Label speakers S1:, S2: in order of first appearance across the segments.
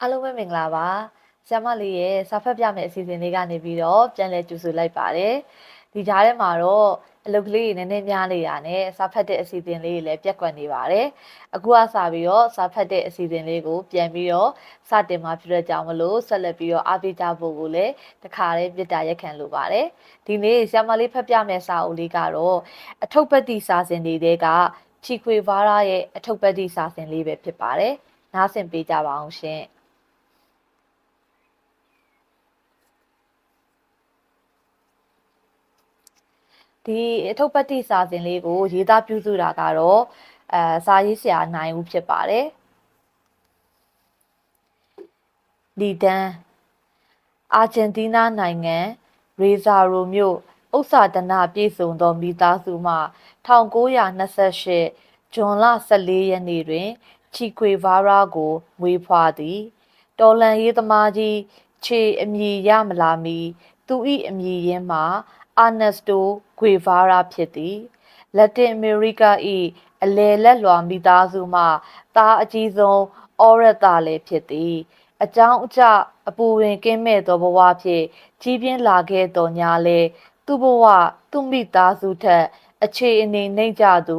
S1: အားလုံးပဲမင်္ဂလာပါဆ iam မလေးရဲ့စာဖတ်ပြမယ့်အစီအစဉ်လေးကနေပြီးတော့ပြန်လည်ကြိုဆိုလိုက်ပါတယ်ဒီကြားထဲမှာတော့အလုပ်ကလေးတွေနည်းနည်းများနေတာနဲ့စာဖတ်တဲ့အစီအစဉ်လေးတွေလည်းပြက်ကွက်နေပါတယ်အခုကစပြီးတော့စာဖတ်တဲ့အစီအစဉ်လေးကိုပြန်ပြီးတော့စတင်มาဖြစ်တဲ့ကြောင့်မလို့ဆက်လက်ပြီးတော့အားပေးကြဖို့ကိုလည်းတခါတည်းပြစ်တာရက်ခံလိုပါတယ်ဒီနေ့ဆ iam မလေးဖတ်ပြမယ့်စာအုပ်လေးကတော့အထုပ်ပတ်တိစာစဉ်တွေကချီခွေဗားရာရဲ့အထုပ်ပတ်တိစာစဉ်လေးပဲဖြစ်ပါတယ်နားဆင်ပေးကြပါအောင်ရှင် ဒီအထုပ်ပတ်တိစာစဉ်လေးကိုရေးသားပြုစုတာကတော့အဲစာရေးဆရာနိုင်ဦးဖြစ်ပါတယ်လီဒန်အာဂျင်တီးနားနိုင်ငံရေဇာရိုမြို့ဥစ္စာဒနာပြည့်စုံသောမိသားစုမှ1928ဇွန်လ14ရက်နေ့တွင် ချီခွေဗာရာကိုမွေးဖွားသည် တော်လန်ရေးသမားကြီးခြေအမည်ရမလာမီသူ၏အမည်ရင်းမှာ အာနက်စတိုဂွေဗာရာဖြစ်သည်လက်တင်အမေရိက၏အလယ်လက်လွာမိသားစုမှသားအကြီးဆုံးအော်ရတာလည်းဖြစ်သည်အကြောင်းအကျအပူဝင်ကင်းမဲ့သောဘဝဖြင့်ကြီးပြင်းလာခဲ့တော်ညာလေသူ့ဘဝသူ့မိသားစုထက် အခြေအနေနှိမ့်ကြသူ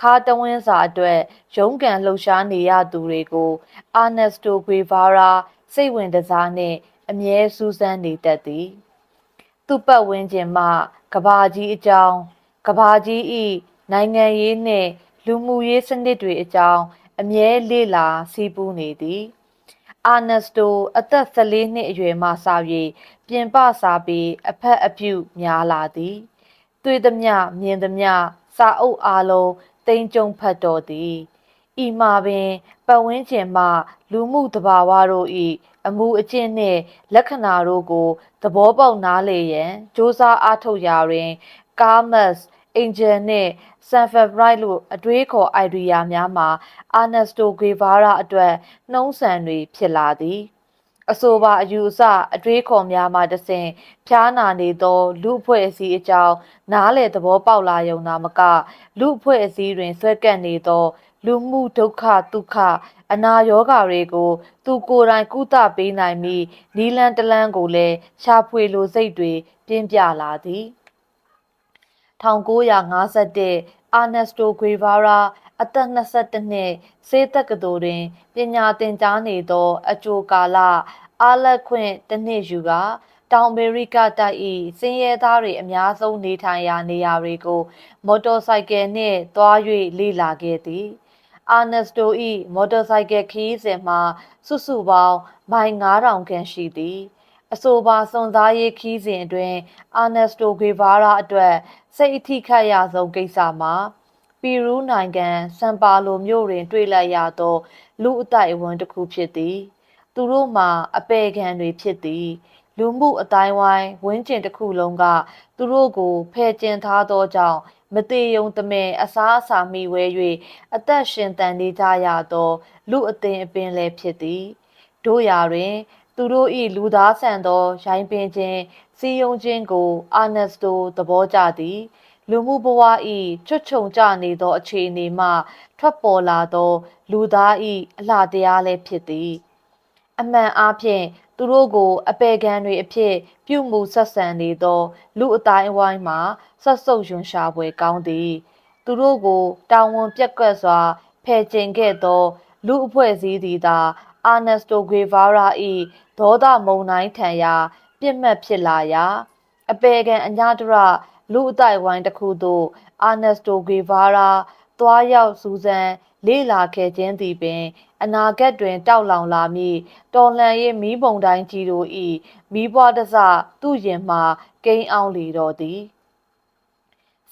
S1: ခါတဝင်းစာအတွက်ရုန်းကန်လှုပ်ရှားနေရသူတွေကိုအာနက်စတိုဂွေဗာရာစိတ်ဝင်တစားနှင့်အမြဲစူးစမ်းနေတတ်သည် သူ့ပတ်ဝန်းကျင်မှကဘာကြီးအကြောင်းကဘာကြီးဤနိုင်ငံရေးနှင့်လူမှုရေးစနစ်တွေအကြောင်းအမြဲလေ့လာစီးပူးနေသည်အာနက်စတိုအသက်14နှစ်အရွယ်မှစ၍ပြင်ပစာပေအဖက်အပြုများလာသည်တွေ့သမျှမြင်သမျှစာအုပ်အားလုံးတိမ်ကြုံဖတ်တော်သည် ဤမှာပင်ပတ်ဝန်းကျင်မှ လူမှုတဘာဝတို့၏အမှုအကျင့်နှင့်လက္ခဏာတို့ကိုသဘောပေါက်နားလေရန်စ조사အားထုတ်ရာတွင်ကာမတ်စ်အင်ဂျယ်နှင့်ဆန်ဖက်ဘရိုက်လို့အတွေးခေါ်အိုင်ဒီယာများမှာအာနက်စတိုဂေဗာရာအတွက်နှုံးဆန်တွေဖြစ်လာသည်အဆိုပါအယူအဆအတွေးခေါ်များမှတဆင်ဖျားနာနေသော လူအဖွဲ့အစည်းအကြောင်းနားလေသဘောပေါက်လာယုံနာမကလူအဖွဲ့အစည်းတွင်ဆွဲကပ်နေသော လူမှုဒုက္ခဒုက္ခအနာရောဂါတွေကို သူကိုယ်တိုင်ကုသပေးနိုင်ပြီးနီလန်တလန်းကိုလည်းရှာဖွေလိုစိတ်တွေပြင်းပြလာသည်1951အာနက်စတိုဂွေဗာရာအသက်22နှစ်စေးတက္ကသိုလ်တွင်ပညာသင်ကြားနေသော အကျိုးကာလအားလက်ခွင့်တစ်နှစ်ယူကတောင်အမေရိကတိုက်၏စင်းရဲသားတွေအများဆုံးနေထိုင်ရာနေရာတွေကို မော်တော်ဆိုင်ကယ်နှင့်သွား၍လေ့လာခဲ့သည် အာနက်စတို၏မော်တော်ဆိုင်ကယ်ခရီးစဉ်မှာစုစုပေါင်းမိုင်9000ခန့်ရှိသည်အဆိုပါစွန်သားရေးခီးစဉ်အတွင်းအာနက်စတိုဂေဗာရာအတွက်စိတ်အထိခတ်ရဆုံးကိစ္စမှာပီရူးနိုင်ငံဆန်ပါလိုမြို့တွင် တွေ့လိုက်ရသော လူအတိုက်အဝန်းတစ်ခုဖြစ်သည် သူတို့မှာအပေခံတွေဖြစ်သည် လူမှုအတိုင်းဝိုင်းဝန်းကျင်တစ်ခုလုံးက သူတို့ကိုဖယ်ကျင်ထားသောကြောင့်မသေးယုံတမင်အစားအစာမိဝဲ၍အသက်ရှင်တန်နေကြရသောလူအသင်အပင်လည်းဖြစ်သည်တို့ရာတွင် သူတို့၏လူသားဆန်သောရိုင်းပင်ခြင်းစီယုံခြင်းကိုအာနက်စတိုသဘောကျသည်လူမှုဘဝ၏ချွတ်ချုံကျနေသောအခြေအနေမှ ထွက်ပေါ်လာသော လူသား၏အလှတရားလည်းဖြစ်သည် အမှန်အားဖြင့် သူတို့ကို အပေခံတွေအဖြစ် ပြုမှုဆက်ဆံနေသော လူအတိုင်းအဝိုင်းမှာဆက်ဆုပ်ယွန်ရှာဖွယ်ကောင်းသည် သူတို့ကိုတာဝန်ပြက်ကွက်စွာဖယ်ကျင်ခဲ့သော လူအဖွဲ့အစည်းသည်သာအာနက်စတိုဂွေဗာရာ၏ဒေါသမုံတိုင်းထံရာပြစ်မှတ်ဖြစ်လာရာအပေခံအညာတရလူအတိုက်ဝိုင်းတစ်ခုသို့အာနက်စတိုဂေဗာရာသွားရောက်စူးစမ်း လေ့လာခဲ့ခြင်းသည်ပင် အနာဂတ်တွင် တောက်လောင်လာမည့်တော်လှန်ရေးမီးပုံတိုင်းကြီးတို့၏မီးပွားတစသူ့ရင်မှကိန်းအောင်လေတော်သည်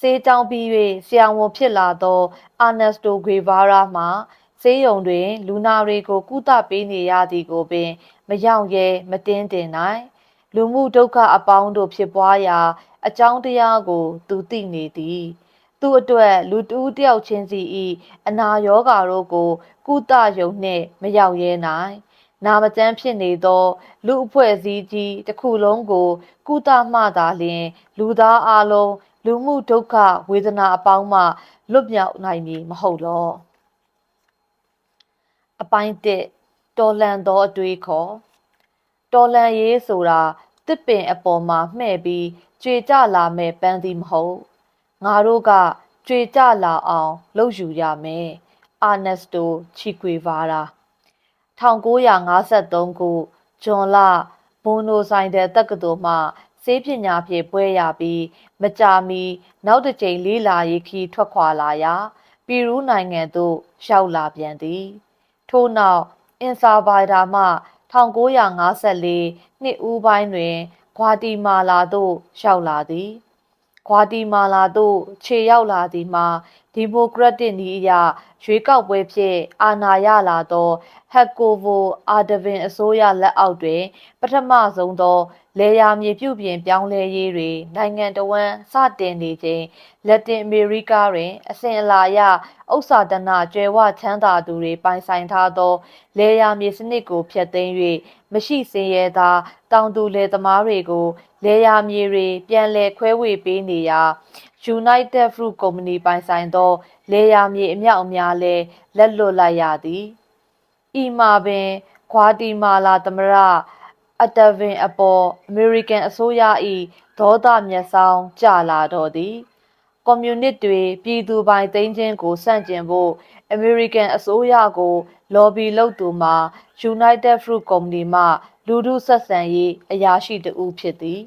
S1: စေးကြောင်းပြီး၍ဆရာဝန်ဖြစ်လာသော အာနက်စတိုဂေဗာရာမှဆေးရုံတွင် လူနာတွေကိုကုသပေးနေရသည်ကိုပင် မရောက်ရဲမတင်းတင်နိုင် လူမှုဒုက္ခအပေါင်းတို့ဖြစ်ပွားရာ အကြောင်းတရားကို သူသိနေသည် သူအတွက်လူတူးတယောက်ချင်းစီ၏အနာရောဂါတို့ကို ကုသယုံနှင့်မရောက်ရဲနိုင်နာမကျန်းဖြစ်နေသော လူအဖွဲ့အစည်းကြီးတစ်ခုလုံးကို ကုသမှသာလျှင် လူသားအလုံးလူမှုဒုက္ခဝေဒနာအပေါင်းမှလွတ်မြောက်နိုင်မည်မဟုတ်လောအပိုင်းတစ်တော်လန်သောအတွေးခေါ်တော်လန်ရေးဆိုတာတစ်ပင်အပေါ်မှာမှဲ့ပြီးကြွေကြလာမဲ့ပန်းသည်မဟုတ် ငါတို့ကကြွေကြလာအောင်လုပ်ယူရမယ်အာနက်စတိုချီကွေဗာရာ1953ခုဂျွန်လဘွန်နိုဆိုင်တဲ့တက္ကသိုလ်မှစေးပညာဖြင့်ပွဲရပြီးမကြာမီနောက်တစ်ကြိမ်လေးလာရေးခီးထွက်ခွာလာရာပီရူးနိုင်ငံသို့ရောက်လာပြန်သည်ထို့နောက်အင်ဆာဗိုင်ဒါမှ1954နှစ်ဦးပိုင်းတွင်ဂွာတီမာလာသို့ရောက်လာသည် ဂွာတီမာလာသို့ခြေရောက်လာသည်မှာဒီမိုကရက်တစ်နည်းအရရွေးကောက်ပွဲဖြင့်အာဏာရလာသောဟက်ကိုဗိုအာဒဗင်အစိုးရလက်အောက်တွင် ပထမဆုံးသော လေယာမြေပြုပြင်ပြောင်းလဲရေးတွေနိုင်ငံတော်ဝန်စတင်နေခြင်းလက်တင်အမေရိကတွင် အစဉ်အလာအရဥစ္စာဒနာကျွဲဝချမ်းသာသူတွေပိုင်ဆိုင်ထားသောလေယာမြေစနစ်ကိုဖျက်သိမ်း၍မရှိစင်ရဲသာတောင်သူလယ်သမားတွေကိုလေယာမြေတွေပြန်လည်ခွဲဝေပေးနေရာ United Fruit Company ပိုင်ဆိုင်သောလေယာမြေအမြောက်အများလဲလက်လွတ်လိုက်ရသည်။ဤမှာပင်ဂွာတီမာလာသမရ အတဗင်အပေါ်အမေရိကန်အစိုးရ၏ဒေါသမျက်စောင်းကျလာတော့သည်။ကွန်မြူနစ်တွေပြည်သူပိုင်သိမ်းခြင်းကိုစန့်ကျင်ဖို့အမေရိကန်အစိုးရကို လော်ဘီလုပ်သူမှာ United Fruit Company မှ လူထုဆက်ဆံရေးအရာရှိတဦးဖြစ်သည်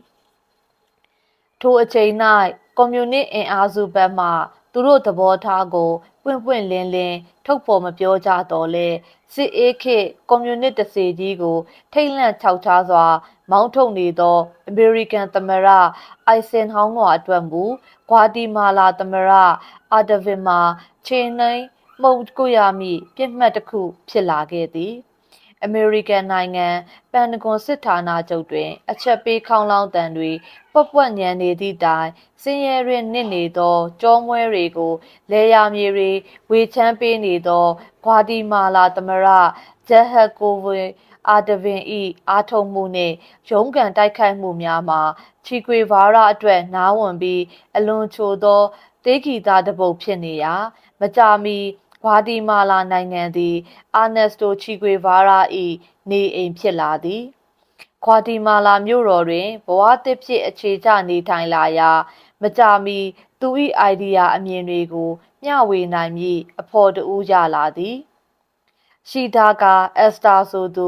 S1: ။ထိုအချိန်၌ကွန်မြူနစ်အင်အားစုဘက်မှသူတို့သဘောထားကို ပွင့်ပွင့်လင်းလင်းထုတ်ဖော်မပြောကြတော့လဲစစ်အေးခေတ်ကွန်မြူနစ်တစေကြီးကိုထိတ်လန့်ခြောက်ခြားစွာ မောင်းထုတ်နေသောအမေရိကန်သမ္မတအိုင်ဆင်ဟောင်းဝါအတွက်မူဂွာတီမာလာသမ္မတအာဒဗင်မာချေနှိန်မှုတ်ကိုရမည့်ပြစ်မှတ်တစ်ခုဖြစ်လာခဲ့သည် အမေရိကန်နိုင်ငံပန်တဂွန်စစ်ဌာနချုပ်တွင် အချက်ပေးခေါင်းလောင်းတန်တွေပွက်ပွက်ညံနေသည့်တိုင်စင်ရဲတွင်နစ်နေသောကြောမွဲတွေကိုလေယာမြေတွေဝေချမ်းပေးနေသောဂွာတီမာလာသမရဂျက်ဟက်ကိုဝေအာဒဗင်ဤအာထုံမှုနှင့်ရုံးကန်တိုက်ခိုက်မှုများမှာချီကွေဗာရာအတွက်နားဝင်ပြီးအလွန်ချိုသောတေးဂီတာတပုတ်ဖြစ်နေရာ မကြာမီ ဂွာတီမာလာနိုင်ငံသည် အာနက်စတိုချီကွေဗာရာ၏နေအိမ်ဖြစ်လာသည်ဂွာတီမာလာမြို့တော်တွင်ဘဝတစ်ဖြစ်အခြေချနေထိုင်လာရာမကြာမီသူ၏အိုင်ဒီယာအမြင်တွေကိုမျှဝေနိုင်မည့်အဖို့တူရလာသည် ရှိဒါကာအက်စတာဆိုသူ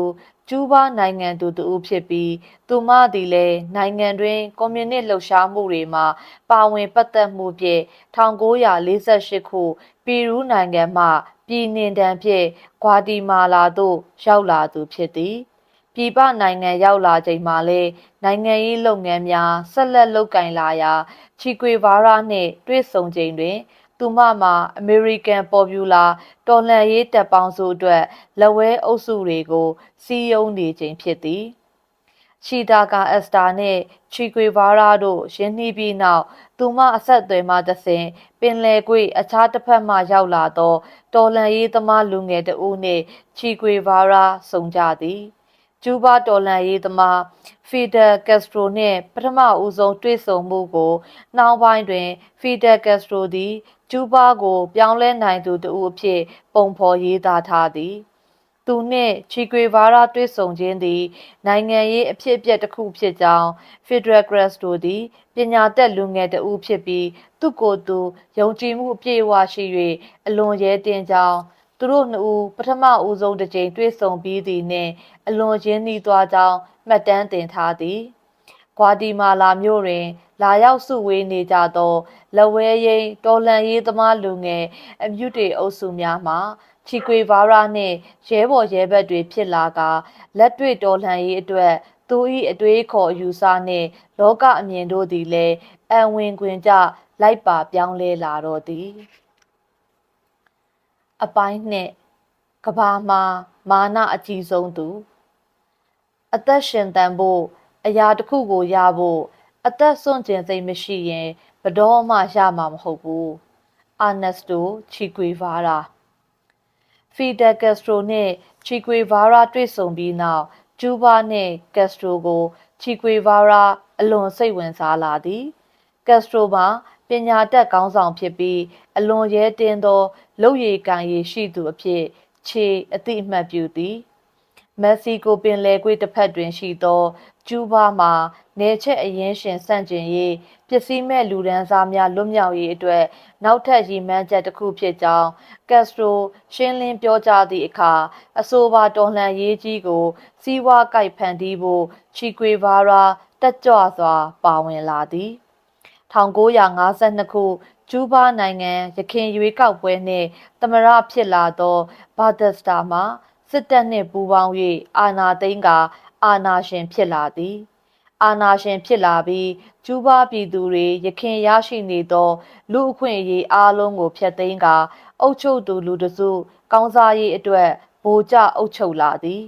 S1: ကျူးဘားနိုင်ငံသူတူဖြစ်ပြီးသူမသည်လည်းနိုင်ငံတွင်ကွန်မြူနစ်လှုပ်ရှားမှုတွေမှာပါဝင်ပတ်သက်မှုဖြင့်1948ခုပီရူးနိုင်ငံမှပြည်နှင်တန်းဖြင့်ဂွာတီမာလာသို့ရောက်လာသူဖြစ်သည်ပြည်ပနိုင်ငံရောက်လာချိန်မှာလဲနိုင်ငံရေးလုပ်ငန်းများဆက်လက်လုပ်ကင်လာရာချီကွေဗာရာနှင့်တွေ့ဆုံချိန်တွင် သူမမှာ American Popular တော်လှန်ရေးတပ်ပေါင်းစုအတွက်လက်ဝဲအုပ်စုတွေကိုစီးယုံနေခြင်းဖြစ်သည်ချီတာကာအက်စတာနှင့်ချီကွေဗာရာတို့ရင်းနှီးပြီးနောက်သူမအဆက်အသွယ်မှတဆင်ပင်လယ်ကွေ့အခြားတစ်ဖက်မှရောက်လာသောတော်လန်ရေးသမားလူငယ်တဦးနှင့်ချီကွေဗာရာဆုံကြသည်ကျူးဘာတော်လန်ရေးသမားဖီဒယ်ကက်စထရိုနှင့်ပထမဦးဆုံးတွေ့ဆုံမှုကိုနှောင်းပိုင်းတွင်ဖီဒယ်ကက်စထရိုသည် ကျူးဘာကို ပြောင်းလဲနိုင်သူတဦးအဖြစ် ပုံဖော်ရေးသားထားသည်သူနှင့်ချီကွေဗာရာတွေ့ဆုံခြင်းသည် နိုင်ငံရေးအဖြစ်အပျက်တစ်ခုဖြစ်ကြောင်း Federal Crest တို့သည်ပညာတတ်လူငယ်တဦးဖြစ်ပြီး သူ့ကိုယ်သူယုံကြည်မှုအပြည့်အဝရှိ၍အလွန်ရဲတင်ကြောင်းသူတို့နှစ်ဦးပထမဦးဆုံးတစ်ကြိမ်တွေ့ဆုံပြီးသည်နှင့်အလွန်ရင်းနှီးသွားကြောင်းမှတ်တမ်းတင်ထားသည် ဂွာတီမာလာမြို့တွင် လာရောက်စုဝေးနေကြသောလက်ဝဲရိန်တော်လန်ရေးသမားလူငယ်အမြုတေအုပ်စုများမှာချီကွေဗာရာနှင့်ရဲဘော်ရဲဘက်တွေဖြစ်လာကလက်တွေ့တော်လှန်ရေးအတွက်သူ၏အတွေးခေါ်အယူဆနှင့်လောကအမြင်တို့သည်လည်းအံဝင်ခွင်ကြလိုက်ပါပြောင်းလဲလာတော့သည်အပိုင်းနှစ်ကဘာမှာမာနအကြီးဆုံးသူ အသက်ရှင်တန်ဖို့ အရာတစ်ခုကိုရဖို့အသက်စွန့်ကျင်စိတ်မရှိရင်ဘတော်မှရမှာမဟုတ်ဘူးအာနက်စတိုချီကွေဗာရာဖီဒယ်ကက်စထရိုနဲ့ချီကွေဗာရာတွေ့ဆုံပြီးနောက်ကျူးဘားနဲ့ကက်စထရိုကိုချီကွေဗာရာအလွန်စိတ်ဝင်စားလာသည်ကက်စထရိုမှာပညာတတ်ကောင်းဆောင်ဖြစ်ပြီးအလွန်ရဲတင်းသောလုပ်ရည်ကံရည်ရှိသူအဖြစ်ခြေအတိအမှတ်ပြုသည်မက္ကဆီကိုပင်လယ်ကွေ့တစ်ဖက်တွင်ရှိသော ကျူးဘားမှာနေချက်အရင်ရှင်ဆန့်ကျင်ရေးပစ္စည်းမဲ့လူဒန်းစားများလွတ်မြောက်ရေးအတွက်နောက်ထပ်ရည်မှန်းချက်တစ်ခုဖြစ်ကြောင်းကက်စထရိုရှင်းလင်းပြောကြားသည့်အခါအဆိုပါတော်လှန်ရေးကြီးကို စီးပွားကိုက်ဖန်တီးဖို့ချီကွေဗာရာတက်ကြွစွာ ပါဝင်လာသည်1952ခုကျူးဘားနိုင်ငံရခိုင်ရွေးကောက်ပွဲနှင့်တမရဖြစ်လာသောဘာဒက်စတာမှာစစ်တပ်နှင့်ပူးပေါင်း၍အာဏာသိမ်းကာ အာဏာရှင်ဖြစ်လာသည်အာဏာရှင်ဖြစ်လာပြီးကျူးဘားပြည်သူတွေရခင်ရရှိနေသောလူအခွင့်အရေးအားလုံးကိုဖျက်သိမ်းကာ အုပ်ချုပ်သူလူတစုကောင်းစားရေးအတွက်ဗိုလ်ကျအုပ်ချုပ်လာသည်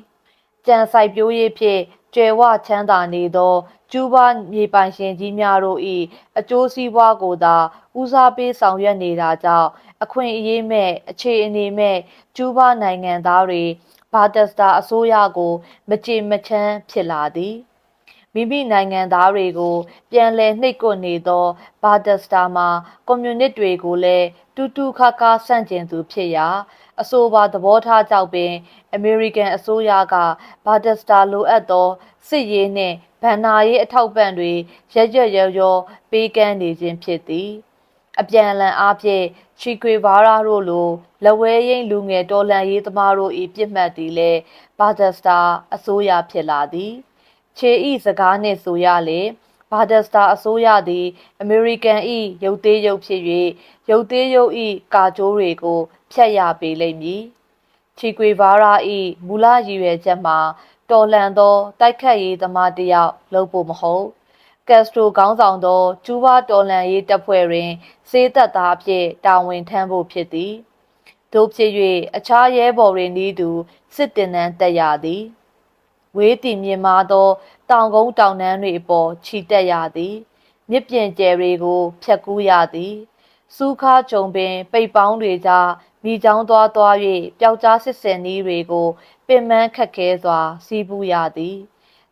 S1: ကြံစိုက်ပျိုးရေးဖြင့်ကျွယ်ဝချမ်းသာနေသောကျူးဘားမြေပိုင်ရှင်ကြီးများတို့၏အကျိုးစီးပွားကိုသာဦးစားပေးဆောင်ရွက်နေတာကြောင့်အခွင့်အရေးမဲ့အခြေအနေမဲ့ကျူးဘားနိုင်ငံသားတွေ ဘာတက်စတာအစိုးရကိုမကြေမချမ်းဖြစ်လာသည်မိမိနိုင်ငံသားတွေကိုပြန်လည်နှိပ်ကွပ်နေသောဘာတက်စတာမှာကွန်မြူနစ်တွေကိုလည်းတူတူခါခါဆန့်ကျင်သူဖြစ်ရာအဆိုပါသဘောထားကြောင့်ပင်အမေရိကန်အစိုးရကဘာတက်စတာလိုအပ်သောစစ်ရေးနှင့်ဗန်နာရေးအထောက်ပံ့တွေရရရရောပေးကမ်းနေခြင်းဖြစ်သည် အပြန်အလှန်အားဖြင့်ချီကွေဗာရာတို့လိုလက်ဝဲရင်လူငယ်တော်လှန်ရေးသမားတို့၏ပြစ်မှတ်သည်လည်းဘာဒက်စတာအစိုးရဖြစ်လာသည်ခြေဤစကားနှင့်ဆိုရလေဘာဒက်စတာအစိုးရသည်အမေရိကန်၏ရုပ်သေးရုပ်ဖြစ်၍ရုပ်သေးရုပ်၏ကာကြိုးတွေကိုဖျက်ရပေလိမ့်မည်ချီကွေဗာရာ၏မူလရည်ရွယ်ချက်မှာတော်လှန်သောတိုက်ခတ်ရေးသမားတယောက်လုပ်ဖို့မဟုတ် ကက်စထရိုခေါင်းဆောင်သောကျူးဘားတော်လှန်ရေးတပ်ဖွဲ့တွင်စေးသက်သားအဖြစ်တာဝန်ထမ်းဖို့ဖြစ်သည်တို့ဖြစ်၍အခြားရဲဘော်တွေနည်းတူစစ်တင်နန်းတက်ရသည်ဝေးတည်မြင်မာသောတောင်ကုန်းတောင်တန်းတွေအပေါ်ခြိတက်ရသည်မြစ်ပြင်ကျယ်တွေကို ဖြတ်ကူးရသည်စူးခါကြုံပင် ပိတ်ပေါင်းတွေကြားမိချောင်းသွားသွား၍ပျောက်ကြားစစ်စင်နီးတွေကို ပင်မခက်ခဲစွာစီးပူးရသည်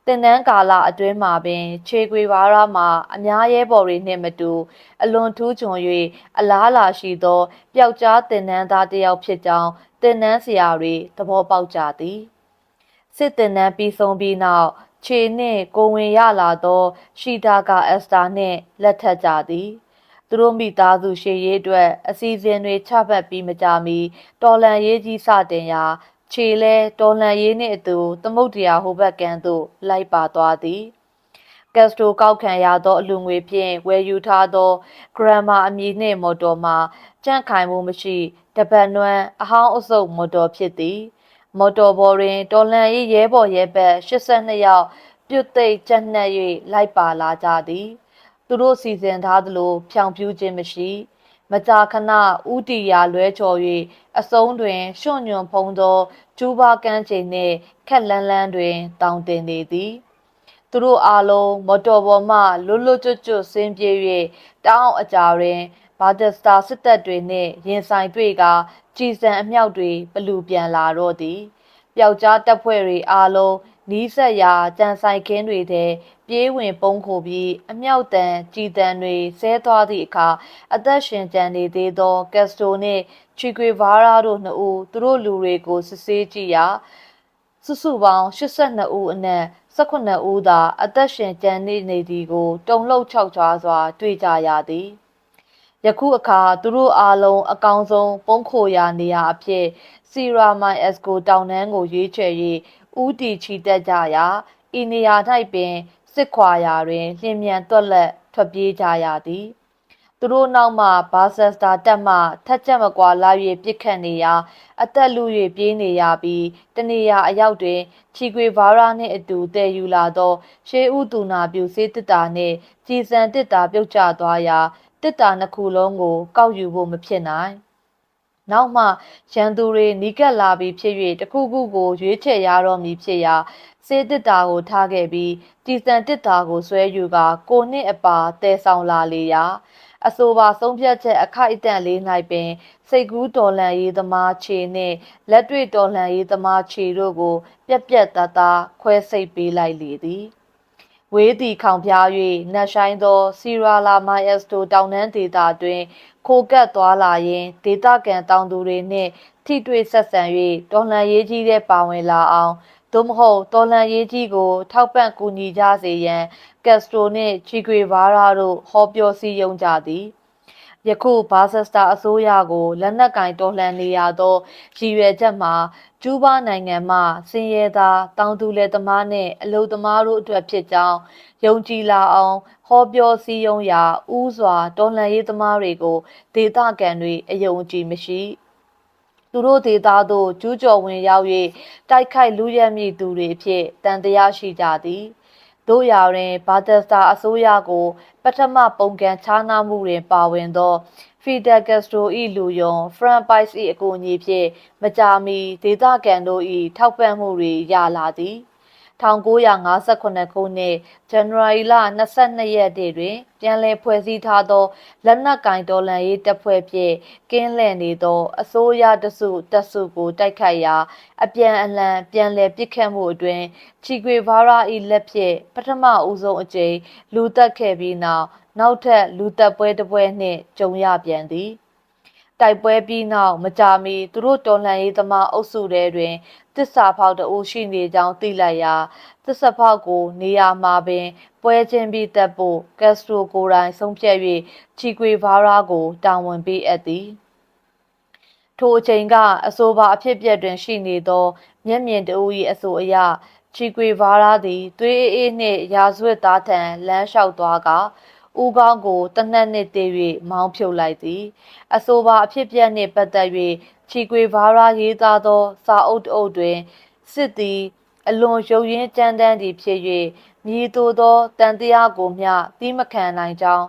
S1: တင်နန်းကာလအတွင်းမှာပင် ခြေခွေပါရမှာအများရဲဘော်တွေနှင့်မတူအလွန်ထူးချွန်၍အလားလာရှိသောပျောက်ကြားတင်နန်းသားတစ်ယောက်ဖြစ်ကြောင်းတင်နန်းဆရာတွေသဘောပေါက်ကြသည်စစ်တင်နန်းပြီးဆုံးပြီးနောက်ခြေနှင့်ကိုဝင်ရလာသောရှီတာကာအက်စတာနှင့်လက်ထပ်ကြသည်သူတို့မိသားစုရှေ့ရေးအတွက်အစီအစဉ်တွေချမှတ်ပြီးမကြမီတော်လန်ရေးကြီးစတင်ရာ ခြေလဲတော်လန်ရေးနှင့်အတူသမုတ်တရားဟိုဘက်ကန်းသို့လိုက်ပါသွားသည်ကက်စတိုကောက်ခံရသောအလူငွေဖြင့်ဝယ်ယူထားသောဂရမ်မာအမည်နှင့်မော်တော်မှာကြန့်ခိုင်မှုမရှိတပတ်နွမ်းအဟောင်းအစုပ်မော်တော်ဖြစ်သည်မော်တော်ဘော်တွင်တော်လန်ရေးရဲဘော်ရဲဘက်82ယောက်ပြုတ်သိပ်ကြက်နှက်၍လိုက်ပါလာကြသည် သူတို့စီစဉ်ထားသလိုဖြောင်ပြူးခြင်းမရှိ မကြာခဏဥတီယာလွဲချော်၍အစုံတွင်ရွှွန့်ညွန်ဖုံးသောကျူးဘာကန်းချိန်နှင့်ခက်လန်းလန်းတွင်တောင်တင်နေသည်သူတို့အားလုံးမော်တော်ပေါ်မှလွတ်လွတ်ကျွတ်ကျွတ်ဆင်းပြေး၍တောင်းအကြာတွင်ဘာဒစတာစစ်တပ်တွေနှင့်ရင်ဆိုင်တွေ့ကကြည်စံအမြောက်တွေပလူပြန်လာတော့သည်ပျောက်ကြားတပ်ဖွဲ့တွေအားလုံးနီးစပ်ရာကြံဆိုင်ခင်းတွေထဲ ပြေးဝင်ပုန်းခိုပြီးအမြောက်တန်ကြည်တန်တွေဆဲသွားသည့်အခါအသက်ရှင်ကျန်နေသေးသောကက်စတိုနှင့်ချီကွေဗာရာတို့နှစ်ဦးသူတို့လူတွေကိုစစ်ဆေးကြည့်ရာစုစုပေါင်း82ဦးအနက်18ဦးသာအသက်ရှင်ကျန်နေနေသည်ကိုတုံလှုပ်ခြောက်ခြားစွာ တွေ့ကြရသည်ယခုအခါသူတို့အားလုံးအကောင်ဆုံးပုံခိုရာနေရာအဖြစ်စီရာမိုင်အက်စကိုတောင်တန်းကိုရွေးချယ်၍ဦးတီချီတက်ကြရာဤနေရာ၌ပင် စစ်ခွာရာတွင်လျင်မြန်တွက်လက်ထွက်ပြေးကြရသည်သူတို့နောက်မှဘာဆက်စတာတက်မှထက်ချက်မကွာလာ၍ပြစ်ခတ်နေရာအသက်လူ၍ပြေးနေရပြီးတနေရာအရောက်တွင်ချီကွေဗာရာနှင့်အတူတည်ယူလာသောရှေးဥတူနာပြူစေးတစ်တာနှင့်ကြည်စံတစ်တာပြုတ်ကျသွားရာတစ်တာနှစ်ခုလုံးကိုကောက်ယူဖို့မဖြစ်နိုင် နောက်မှရန်သူတွေနီးကပ်လာပြီးဖြစ်၍တခုခုကိုရွေးချယ်ရတော့မည်ဖြစ်ရာစေးတစ်တာကိုထားခဲ့ပြီးကြည်စံတစ်တာကိုဆွဲယူကာကိုနှစ်အပါတဲဆောင်လာလေရာအဆိုပါဆုံးဖြတ်ချက်အခိုက်အတန့်လေး၌ပင် စိတ်ကူးတော်လှန်ရေးသမားခြေနှင့်လက်တွေ့တော်လှန်ရေးသမားခြေတို့ကို ပြက်ပြက်သားသားခွဲစိတ်ပေးလိုက်လေသည် ဝေးသည်ခေါင်ဖျား၍နတ်ဆိုင်သောစီရာလာမိုင်အက်စတိုတောင်တန်းဒေသတွင်ခိုကပ်သွားလာရင်းဒေသခံတောင်သူတွေနှင့်ထိတွေ့ဆက်ဆံ၍တော်လှန်ရေးကြီးတဲ့ပါဝင်လာအောင်သို့မဟုတ်တော်လန်ရေးကြီးကို ထောက်ပံ့ကူညီကြစေရန်ကက်စထရိုနှင့်ချီဂွေဗာရာတို့ဟောပြောစည်းရုံးကြသည် ယခုဘာဆက်စတာအစိုးရကိုလက်နက်ကင်တော်လှန်နေရသောရည်ရွယ်ချက်မှာကျူးဘားနိုင်ငံမှစင်ရဲသားတောင်သူလယ်သမားနှင့်အလုသမားတို့အတွက်ဖြစ်ကြောင်းယုံကြည်လာအောင်ဟောပြောစည်းရုံးရာဥစွာတော်လှန်ရေးသမားတွေကိုဒေသခံတွေအယုံကြည်မရှိသူတို့ဒေသသို့ကျူးကျော်ဝင်ရောက်၍တိုက်ခိုက်လူရဲမည့်သူတွေအဖြစ်တန်တရားရှိကြသည် တို့ရာတွင်ဘာသက်စတာအစိုးရကို ပထမပုံကံခြားနားမှုတွင်ပါဝင်သောဖီဒယ်ကက်စထရို၏လူယုံဖရန်ပိုက်စ်၏အကူအညီဖြင့်မကြာမီဒေသခံတို့၏ထောက်ပံ့မှုတွေရလာသည် 1958ခုနှစ်ဇန်နဝါရီလ22ရက်နေ့တွင် ပြန်လည်ဖွဲ့စည်းထားသောလက်နက်ကင်တော်လှန်ရေးတပ်ဖွဲ့ဖြင့်ကင်းလှည့်နေသော အစိုးရတစုတပ်စုကိုတိုက်ခိုက်ရာ အပြန်အလှန်ပြန်လည်ပစ်ခတ်မှုအတွင်ချီကွေဗာရာ၏လက်ဖြင့်ပထမဦးဆုံးအကြိမ်လူတက်ခဲ့ပြီးနောက်နောက်ထပ်လူတက်ပွဲတစ်ပွဲနှင့်ကြုံရပြန်သည် တိုက်ပွဲပြီးနောက်မကြာမီသူတို့တော်လှန်ရေးသမားအုပ်စုထဲတွင်တစ္ဆာဖောက်တအုပ်ရှိနေကြောင်းသိလိုက်ရာတစ္ဆာဖောက်ကိုနေရာမှာပင် ပွဲချင်းပြီးတက်ဖို့ကက်စထရိုကိုယ်တိုင်ဆုံးဖြတ်၍ချီကွေဗာရာကိုတာဝန်ပေးအပ်သည်ထိုအချိန်ကအဆိုပါအဖြစ်ပြက်တွင်ရှိနေသော မျက်မြင်တအူ၏အဆိုအရချီကွေဗာရာသည်သွေးအေးနှင့်ရာဇဝတ်သားထံလမ်းလျှောက်သွားက ဦးကောင်းကိုတနက်နှင့်တည်၍မောင်းဖြုတ်လိုက်သည်အဆိုပါအဖြစ်ပြက်နှင့်ပတ်သက်၍ချီကွေဗာရာရေးသားသော စာအုပ်တအုပ်တွင်စစ်သည်အလွန်ရုပ်ရင်းကြမ်းတမ်းသည့်ဖြစ်၍မြည်သို့သောတန်တရားကိုမျှသီးမခံနိုင်ကြောင်း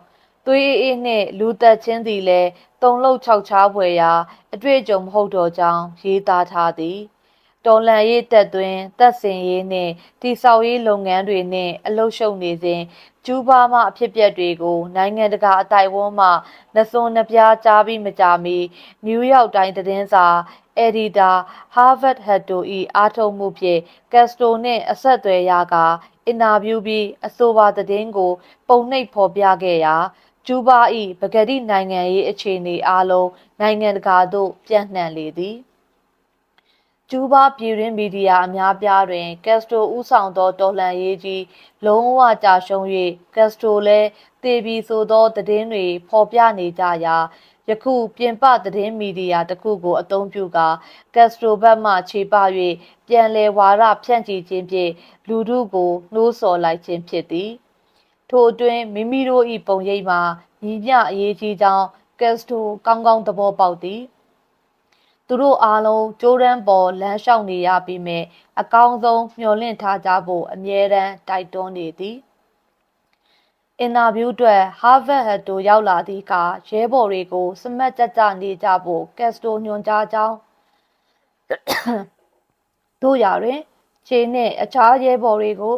S1: သွေးအေးနှင့်လူသက်ချင်းသည်လည်းတုံလုတ်ခြောက်ခြားဖွယ်ရာအတွေ့အကြုံမဟုတ်တော့ကြောင်းရေးသားထားသည်တော်လန်ရေးတက်သွင်းတက်စင်ရေးနှင့်တိဆောက်ရေးလုပ်ငန်းတွေနှင့်အလုပ်ရှုပ်နေစဉ် ကျူးဘားမှအဖြစ်ပြက်တွေကိုနိုင်ငံတကာအတိုင်ဝန်းမှနှစွန်းနှပြားကြားပြီးမကြာမီနယူးယောက်တိုင်းသတင်းစာအက်ဒီတာဟာဗတ်ဟတ်တို၏အားထုတ်မှုဖြင့်ကက်စတိုနှင့်အဆက်အသွယ်ရာကအင်တာဗျူးပြီးအဆိုပါသတင်းကို ပုံနှိပ်ဖော်ပြခဲ့ရာကျူးဘား၏ပကတိနိုင်ငံရေးအခြေအနေအလုံးနိုင်ငံတကာသို့ပြန့်နှံ့လေသည် ကျူးဘားပြည်တွင်းမီဒီယာအများပြားတွင်ကက်စတိုဦးဆောင်သောတော်လှန်ရေးကြီးလုံးဝကြာရှုံး၍ကက်စတိုလည်းတည်ပြီးဆိုသောသတင်းတွေဖော်ပြနေကြရာယခုပြင်ပသတင်းမီဒီယာတစ်ခုကိုအသုံးပြုကာကက်စတိုဘက်မှခြေပ၍ပြန်လည်ဝါဒဖြန့်ချီခြင်းဖြင့်လူထုကိုနှိုးဆော်လိုက်ခြင်းဖြစ်သည်ထို့အတွင်းမိမိတို့၏ပုံရိပ်မှာညီမျှအရေးကြီးကြောင်းကက်စတိုကောင်းကောင်းသဘောပေါက်သည် သူတို့အားလုံးကြိုးရမ်းပေါ်လမ်းလျှောက်နေရပြီးမြဲအကောင်းဆုံးမျှော်လင့်ထားကြဖို့အမြဲတမ်းတိုက်တွန်းနေသည်အင်တာဗျူးအတွက် Harvard ဟတ်တိုရောက်လာသည့်အခါရဲဘော်တွေကိုစမတ်ကြကြနေကြဖို့ကက်စတိုညွှန်ကြားကြောင်းတို့ရာတွင်ခြေနှင့်အခြားရဲဘော်တွေကို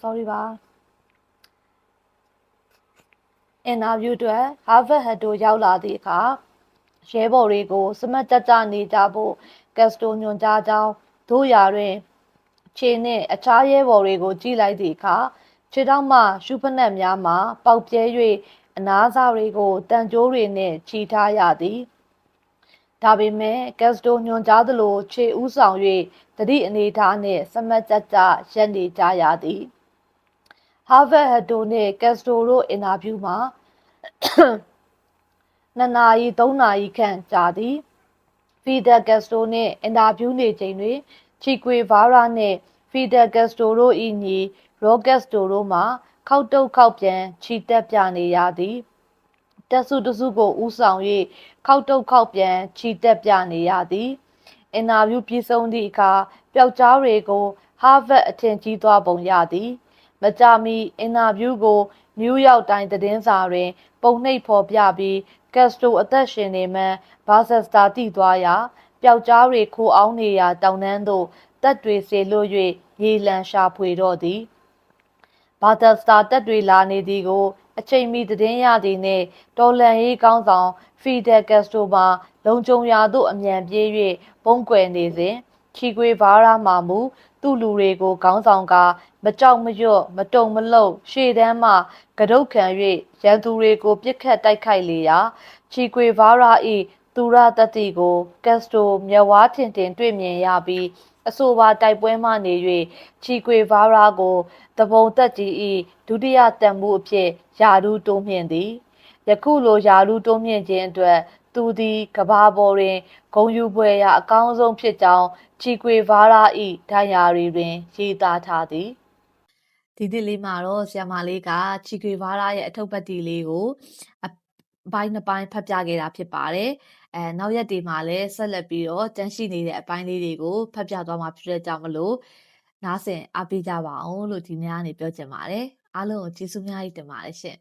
S1: sorry ပါအင်တာဗျူးအတွက် Harvard ဟတ်တိုရောက်လာသည့်အခါရဲဘော်တွေကိုစမတ်ကြကြနေကြဖို့ကက်စတိုညွှန်ကြားကြောင်းတို့ရာတွင်ခြေနှင့်အခြားရဲဘော်တွေကိုကြည့်လိုက်သည့်အခါခြေထောက်မှရှုဖနက်များမှပေါက်ပြဲ၍အနားစားတွေကိုတန်ကြိုးတွေနှင့်ချီထားရသည် ဒါပေမဲ့ကက်စတိုညွန်ကြားသလိုခြေဥဆောင်၍တတိအနေထားနှင့်စမတ်ကြကြရက်နေကြရသည်ဟာဗတ်ဟတ်တိုနှင့်ကက်စတိုတို့အင်တာဗျူးမှာနှစ်နာရီသုံးနာရီခန့်ကြာသည်ဖီဒယ်ကက်စတိုနှင့်အင်တာဗျူးနေချိန်တွင်ချီကွေဗာရာနှင့်ဖီဒယ်ကက်စတိုတို့၏ညီရော့ကက်စတိုတို့မှခောက်တုတ်ခောက်ပြန်ခြိတက်ပြနေရသည် တက်စုတစုကိုဥဆောင်၍ခောက်တုတ်ခောက်ပြန်ခြိတက်ပြနေရသည်အင်တာဗျူးပြီးဆုံးသည့်အခါပျောက်ကြားတွေကိုဟာဗတ်အထင်ကြီးသွားပုံရသည်မကြာမီအင်တာဗျူးကိုနယူးယောက်တိုင်းသတင်းစာတွင် ပုံနှိပ်ဖော်ပြပြီးကက်စတိုအသက်ရှင်နေမှဘာဆက်စတာတိသွားရာပျောက်ကြားတွေခိုးအောင်နေရာတောင်တန်းသို့တက်တွေစေလွှတ်၍ရေလံရှာဖွေတော့သည်ဘာသက်စတာတက်တွေလာနေသည်ကို အချိန်မီသတင်းရသည်နှင့်တော်လန်ရေးကောင်းဆောင်ဖီဒယ်ကက်စတိုမှာလုံခြုံရာသို့အမြန်ပြေး၍ပုံကွယ်နေစဉ်ချီကွေဗာရာမှာမူသူ့လူတွေကိုခေါင်းဆောင်ကမကြောက်မရွတ်မတုံမလှုပ်ရှေ့တန်းမှကဒုတ်ခံ၍ရန်သူတွေကိုပြစ်ခတ်တိုက်ခိုက်လေရာချီကွေဗာရာ၏သူရတတိကိုကက်စတိုမျက်ဝါးထင်ထင်တွေ့မြင်ရပြီး အဆိုပါတိုက်ပွဲမှနေ၍ချီကွေဗာရာကိုတပုံတက်ကြီး၏ဒုတိယတန်မှုအဖြစ်ယာဒူးတိုးမြင့်သည်ယခုလိုယာလူတိုးမြင့်ခြင်းအတွက်သူသည်ကဘာပေါ်တွင်ဂုံယူပွဲရာအကောင်းဆုံးဖြစ်ကြောင်းချီကွေဗာရာဤဒိုင်ယာရီတွင်ရေးသားထားသည်ဒီဒီလေးမှာတော့ဆီယမလေးကချီကွေဗာရာရဲ့အထုပ်ပတ်တီလေးကိုအ ပိုင်းနှစ်ပိုင်းဖတ်ပြခဲ့တာဖြစ်ပါတယ်အဲနောက်ရက်တွေမှာလည်းဆက်လက်ပြီးတော့တန်းရှိနေတဲ့အပိုင်းလေးတွေကိုဖတ်ပြသွားမှာဖြစ်တဲ့ကြောင့်မလို့နားဆင်အားပေးကြပါအောင်လို့ဒီနေ့ကနေပြောချင်ပါတယ်အားလုံးကိုကျေးဇူးများကြီးတင်ပါတယ်ရှင်